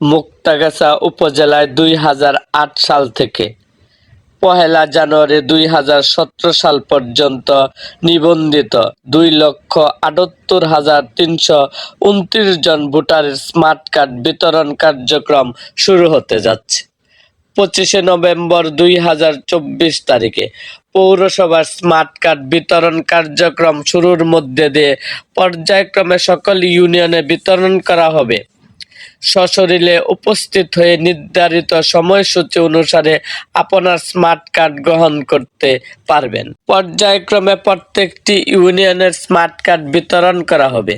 মুক্তাগাছা উপজেলায় দুই হাজার আট সাল থেকে। পহেলা জানুয়ারি দুই হাজার সতেরো সাল পর্যন্ত নিবন্ধিত দুই লক্ষ আটাত্তর হাজার তিনশো উনত্রিশ জন ভোটারের স্মার্ট কার্ড বিতরণ কার্যক্রম শুরু হতে যাচ্ছে। পঁচিশে নভেম্বর দুই হাজার চব্বিশ তারিখে পৌরসভার স্মার্ট কার্ড বিতরণ কার্যক্রম শুরুর মধ্যে দিয়ে পর্যায়ক্রমে সকল ইউনিয়নে বিতরণ করা হবে। সশরীরে উপস্থিত হয়ে নির্ধারিত সময়সূচি অনুসারে আপনার স্মার্ট কার্ড গ্রহণ করতে পারবেন। পর্যায়ক্রমে প্রত্যেকটি ইউনিয়নের স্মার্ট কার্ড বিতরণ করা হবে।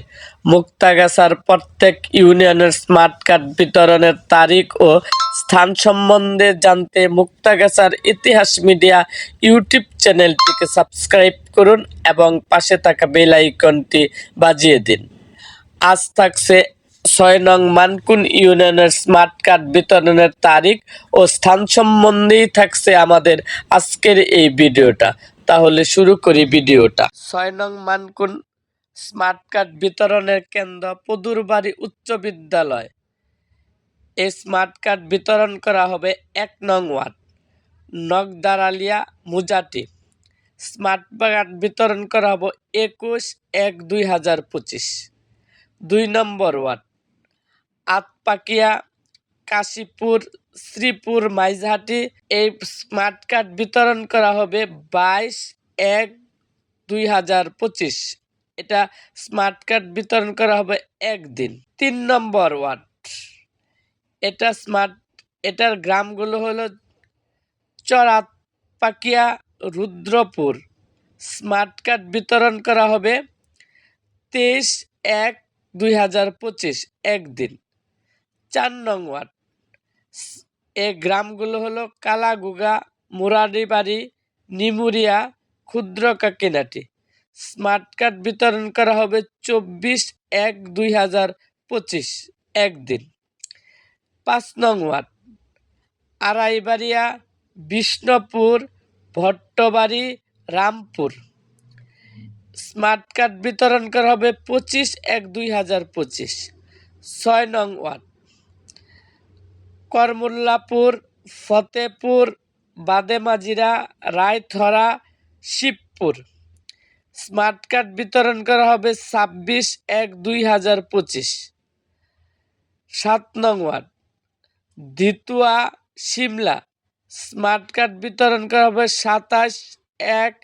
মুক্তাগাছার প্রত্যেক ইউনিয়নের স্মার্ট কার্ড বিতরণের তারিখ ও স্থান সম্বন্ধে জানতে মুক্তাগাছার ইতিহাস মিডিয়া ইউটিউব চ্যানেলটিকে সাবস্ক্রাইব করুন এবং পাশে থাকা বেল আইকনটি বাজিয়ে দিন। আজ থাকছে ছয় নং মানকুন ইউনিয়নের স্মার্ট কার্ড বিতরণের তারিখ ও স্থান সম্বন্ধেই থাকছে আমাদের আজকের এই ভিডিওটা। তাহলে শুরু করি ভিডিওটা। ছয় নং মানকুন স্মার্ট কার্ড বিতরণের কেন্দ্র পদুরবাড়ি উচ্চ বিদ্যালয়। এই স্মার্ট কার্ড বিতরণ করা হবে এক নং ward, Nagdaralia Mujati. Smart card বিতরণ করা হবে একুশ এক দুই হাজার পঁচিশ। দুই নম্বর ওয়ার্ড আতপাকিয়া কাশীপুর, শ্রীপুর, মাইজহাটি এই স্মার্ট কার্ড বিতরণ করা হবে বাইশ এক দুই হাজার পঁচিশ। এটা স্মার্ট কার্ড বিতরণ করা হবে একদিন। তিন নম্বর ওয়ার্ড। এটা স্মার্ট, এটার গ্রামগুলো হলো চরাত, পাকিয়া, রুদ্রপুর। স্মার্ট কার্ড বিতরণ করা হবে তেইশ এক দুই হাজার পঁচিশ, একদিন। চার নং ওয়ার্ড। এ গ্রামগুলো হলো কালাগুগা, মুরারিবাড়ি, নিমুরিয়া, ক্ষুদ্র কাকিনাটি। স্মার্ট কার্ড বিতরণ করা হবে চব্বিশ এক দুই হাজার পঁচিশ, একদিন। পাঁচ নং ওয়ার্ড। আড়াইবাড়িয়া, বিষ্ণুপুর, ভট্টবাড়ি, রামপুর। স্মার্ট কার্ড বিতরণ করা হবে পঁচিশ এক দুই হাজার পঁচিশ। ছয় নং ward. Karmullapur, Fatehpur, Bademajira, Raythara, Shibpur. Smart card বিতরণ করা হবে ছাব্বিশ এক দুই হাজার পঁচিশ। সাত নং ওয়ার্ড। দ্বিতুয়া, সিমলা। স্মার্ট কার্ড বিতরণ করা হবে সাতাশ এক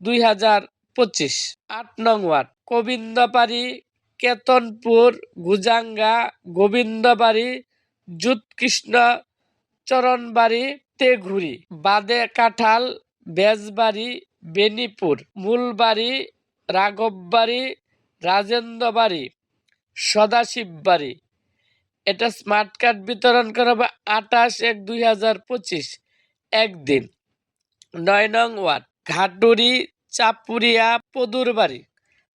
দুই হাজার পঁচিশ। আট নং ওয়ার্ড। গোবিন্দবাড়ি, কেতনপুর, গুজাঙ্গা, গোবিন্দবাড়ি জুতকৃষ্ণ চরণবাড়ি তেঘুরি, বাদে কাঁঠাল, বেজবাড়ি বেনিপুর, মূলবাড়ি রাঘববাড়ি রাজেন্দ্রবাড়ি সদাশিববাড়ি। এটা স্মার্ট কার্ড বিতরণ করা হবে আঠাশ এক দুই হাজার পঁচিশ, একদিন। নয় নং ward, Ghaturi, Chapuria, Padurbari.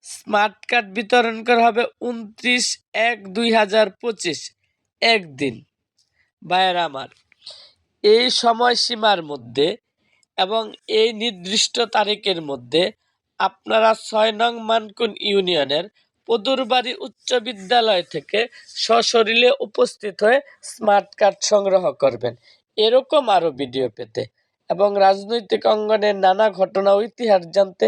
Smart card বিতরণ করা হবে উনত্রিশ এক দুই হাজার পঁচিশ একদিন, ভাইয়ের আমার, এই সময়সীমার মধ্যে এবং এই নির্দিষ্ট তারিখের মধ্যে আপনারা ছয় নং মানকুন ইউনিয়নের পদুরবাড়ি উচ্চ বিদ্যালয় থেকে সশরীরে উপস্থিত হয়ে স্মার্ট কার্ড সংগ্রহ করবেন। এরকম আরও ভিডিও পেতে এবং রাজনৈতিক অঙ্গনের নানা ঘটনা ও ইতিহাস জানতে